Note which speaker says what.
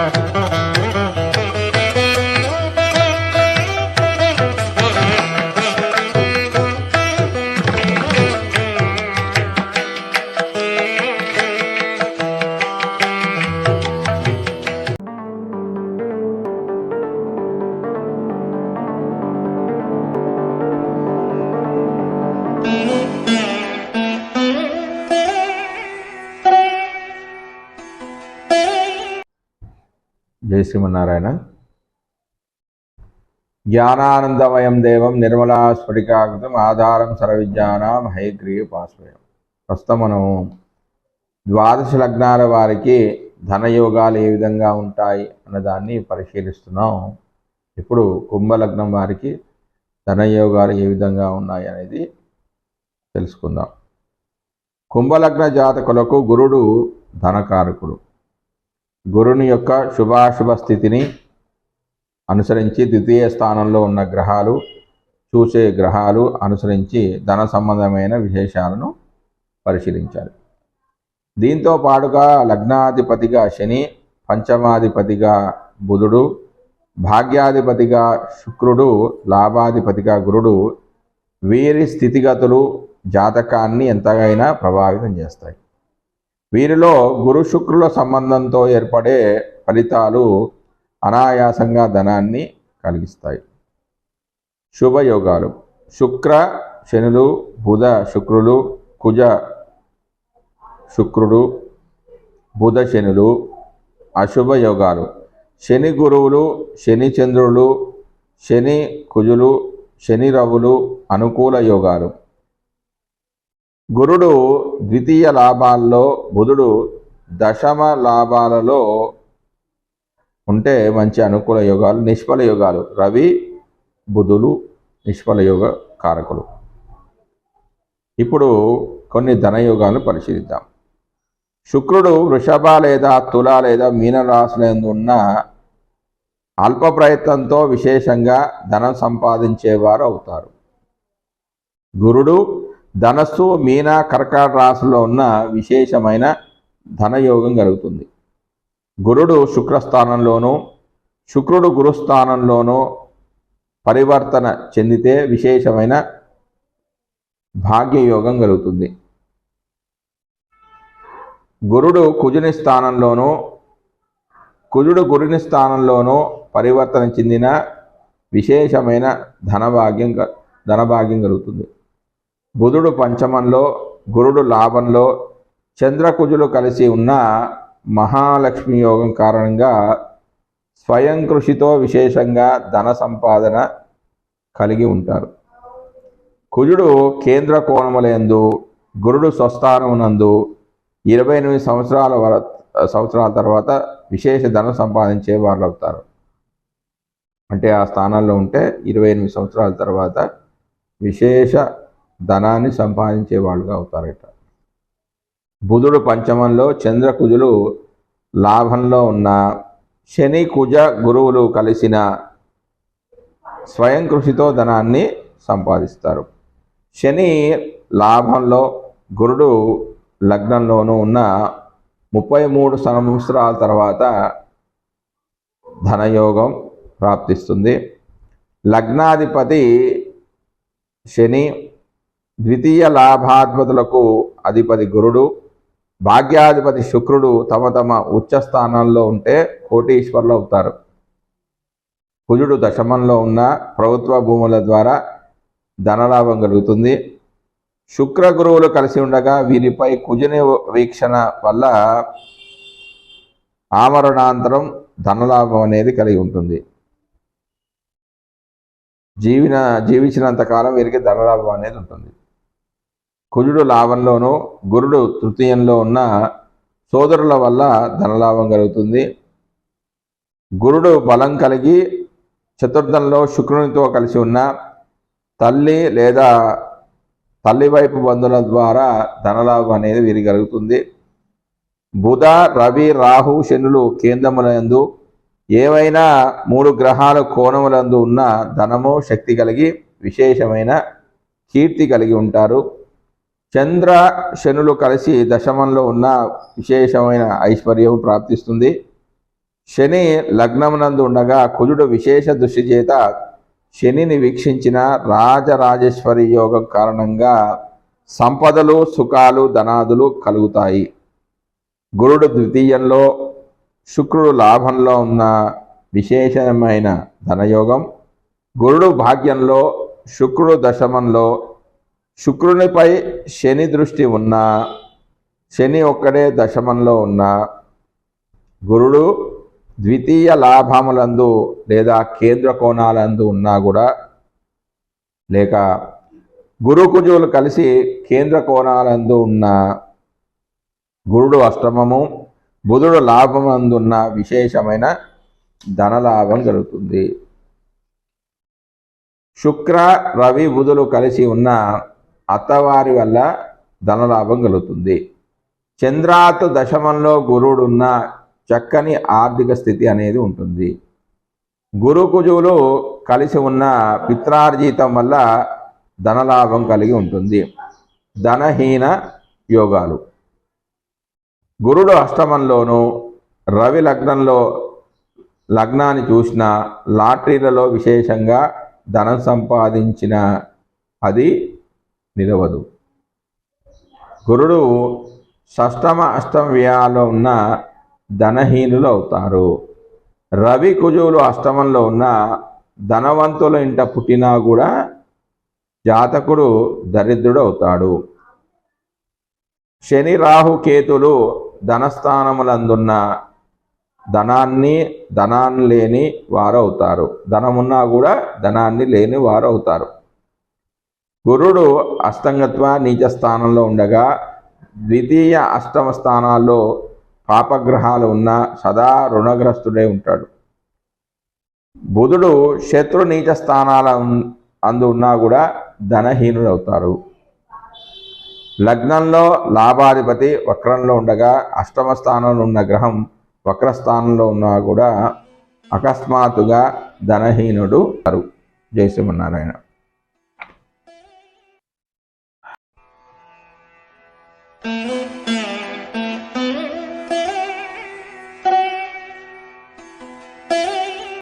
Speaker 1: Thank you. జై శ్రీమన్నారాయణ. జ్ఞానానందమయం దేవం నిర్మలా స్ఫటికాకృతం ఆధారం సర్వవిజ్ఞానం హైగ్రీవ పాశ్వయం. ప్రస్తుతం మనం ద్వాదశ లగ్నాల వారికి ధనయోగాలు ఏ విధంగా ఉంటాయి అన్నదాన్ని పరిశీలిస్తున్నాం. ఇప్పుడు కుంభలగ్నం వారికి ధనయోగాలు ఏ విధంగా ఉన్నాయి అనేది తెలుసుకుందాం. కుంభలగ్న జాతకులకు గురుడు ధనకారకుడు. గురుని యొక్క శుభాశుభ స్థితిని అనుసరించి ద్వితీయ స్థానంలో ఉన్న గ్రహాలు చూసే గ్రహాలు అనుసరించి ధన సంబంధమైన విశేషాలను పరిశీలించాలి. దీంతో పాటుగా లగ్నాధిపతిగా శని పంచమాధిపతిగా బుధుడు భాగ్యాధిపతిగా శుక్రుడు లాభాధిపతిగా గురుడు వీరి స్థితిగతులు జాతకాన్ని ఎంతగైనా ప్రభావితం చేస్తాయి. వీరిలో గురు శుక్రుల సంబంధంతో ఏర్పడే ఫలితాలు అనాయాసంగా ధనాన్ని కలిగిస్తాయి. శుభయోగాలు. శుక్ర శనులు బుధ శుక్రులు కుజ శుక్రుడు బుధ శనులు అశుభ యోగాలు శని గురువులు శని చంద్రులు శని కుజులు శని రవులు అనుకూల యోగాలు. గురుడు ద్వితీయ లాభాల్లో బుధుడు దశమ లాభాలలో ఉంటే మంచి అనుకూల యోగాలు నిష్ఫల యోగాలు. రవి బుధులు నిష్ఫల యోగ కారకులు. ఇప్పుడు కొన్ని ధనయోగాలను పరిశీలిద్దాం. శుక్రుడు వృషభ లేదా తుల లేదా మీన ఉన్న అల్ప ప్రయత్నంతో విశేషంగా ధనం సంపాదించేవారు అవుతారు. గురుడు ధనస్సు మీన కర్కాట రాశుల్లో ఉన్న విశేషమైన ధనయోగం కలుగుతుంది. గురుడు శుక్రస్థానంలోనూ శుక్రుడు గురుస్థానంలోనూ పరివర్తన చెందితే విశేషమైన భాగ్యయోగం కలుగుతుంది. గురుడు కుజుని స్థానంలోనూ కుజుడు గురుని స్థానంలోనూ పరివర్తన చెందిన విశేషమైన ధనభాగ్యం క- ధనభాగ్యం కలుగుతుంది. బుధుడు పంచమంలో గురుడు లాభంలో చంద్రకుజులు కలిసి ఉన్న మహాలక్ష్మి యోగం కారణంగా స్వయం కృషితో విశేషంగా ధన సంపాదన కలిగి ఉంటారు. కుజుడు కేంద్ర కోణములందు గురుడు స్వస్థానమునందు ఇరవై ఎనిమిది సంవత్సరాల వర సంవత్సరాల తర్వాత విశేష ధనం సంపాదించే వాళ్ళు అవుతారు. అంటే ఆ స్థానాల్లో ఉంటే ఇరవై ఎనిమిది సంవత్సరాల తర్వాత విశేష ధనాన్ని సంపాదించే వాళ్ళుగా అవుతారట. బుధుడు పంచమంలో చంద్రకుజులు లాభంలో ఉన్న శని కుజ గురువులు కలిసిన స్వయం కృషితో ధనాన్ని సంపాదిస్తారు. శని లాభంలో గురుడు లగ్నంలోనూ ఉన్న ముప్పై మూడు సంవత్సరాల తర్వాత ధనయోగం ప్రాప్తిస్తుంది. లగ్నాధిపతి శని ద్వితీయ లాభాధిపతులకు అధిపతి గురుడు భాగ్యాధిపతి శుక్రుడు తమ తమ ఉచ్చ స్థానాల్లో ఉంటే కోటీశ్వర్లు అవుతారు. కుజుడు దశమంలో ఉన్న ప్రభుత్వ భూముల ద్వారా ధనలాభం కలుగుతుంది. శుక్ర గురువులు కలిసి ఉండగా వీరిపై కుజుని వీక్షణ వల్ల ఆమరణాంతరం ధనలాభం అనేది కలిగి ఉంటుంది. జీవిన జీవించినంత కాలం వీరికి ధనలాభం అనేది ఉంటుంది. కుజుడు లాభంలోనూ గురుడు తృతీయంలో ఉన్న సోదరుల వల్ల ధనలాభం కలుగుతుంది. గురుడు బలం కలిగి చతుర్థంలో శుక్రునితో కలిసి ఉన్న తల్లి లేదా తల్లి వైపు బంధువుల ద్వారా ధనలాభం అనేది వీరికి కలుగుతుంది. బుధ రవి రాహు శనులు కేంద్రములందు ఏవైనా మూడు గ్రహాలు కోణములందు ఉన్న ధనము శక్తి కలిగి విశేషమైన కీర్తి కలిగి ఉంటారు. చంద్ర శనులు కలిసి దశమంలో ఉన్న విశేషమైన ఐశ్వర్యం ప్రాప్తిస్తుంది. శని లగ్నమునందు ఉండగా కుజుడు విశేష దృష్టి చేత శనిని వీక్షించిన రాజరాజేశ్వరి యోగం కారణంగా సంపదలు సుఖాలు ధనాదులు కలుగుతాయి. గురుడు ద్వితీయంలో శుక్రుడు లాభంలో ఉన్న విశేషమైన ధనయోగం. గురుడు భాగ్యంలో శుక్రుడు దశమంలో శుక్రునిపై శని దృష్టి ఉన్నా శని ఒక్కడే దశమంలో ఉన్న గురుడు ద్వితీయ లాభములందు లేదా కేంద్ర కోణాలందు ఉన్నా కూడా లేక గురుకుజువులు కలిసి కేంద్ర కోణాలందు ఉన్న గురుడు అష్టమము బుధుడు లాభమందున్న విశేషమైన ధనలాభం కలుగుతుంది శుక్ర రవి బుధులు కలిసి ఉన్న అత్తవారి వల్ల ధనలాభం కలుగుతుంది. చంద్రాత్ దశమంలో గురుడున్న చక్కని ఆర్థిక స్థితి అనేది ఉంటుంది. గురు కుజువులు కలిసి ఉన్న పిత్రార్జితం వల్ల ధనలాభం కలిగి ఉంటుంది. ధనహీన యోగాలు. గురుడు అష్టమంలోనూ రవి లగ్నంలో లగ్నాన్ని చూసిన లాటరీలలో విశేషంగా ధనం సంపాదించిన అది నిలవదు. గురుడు షష్టమ అష్టమ ఉన్న ధనహీనులు అవుతారు. రవి కుజువులు అష్టమంలో ఉన్న ధనవంతుల ఇంట పుట్టినా కూడా జాతకుడు దరిద్రుడు అవుతాడు. శని రాహు కేతులు ధనస్థానములందున్న ధనాన్ని ధనాన్ని లేని వారు అవుతారు ధనమున్నా కూడా ధనాన్ని లేని వారు అవుతారు గురుడు అష్టంగత్వ నీచ స్థానంలో ఉండగా ద్వితీయ అష్టమ స్థానాల్లో పాపగ్రహాలు ఉన్న సదా రుణగ్రస్తుడే ఉంటాడు. బుధుడు శత్రు నీచ స్థానాల అందు ఉన్నా కూడా ధనహీనుడు అవుతారు లగ్నంలో లాభాధిపతి వక్రంలో ఉండగా అష్టమ స్థానంలో ఉన్న గ్రహం వక్రస్థానంలో ఉన్నా కూడా అకస్మాత్తుగా ధనహీనుడు అరు జై శ్రీమన్నారాయణ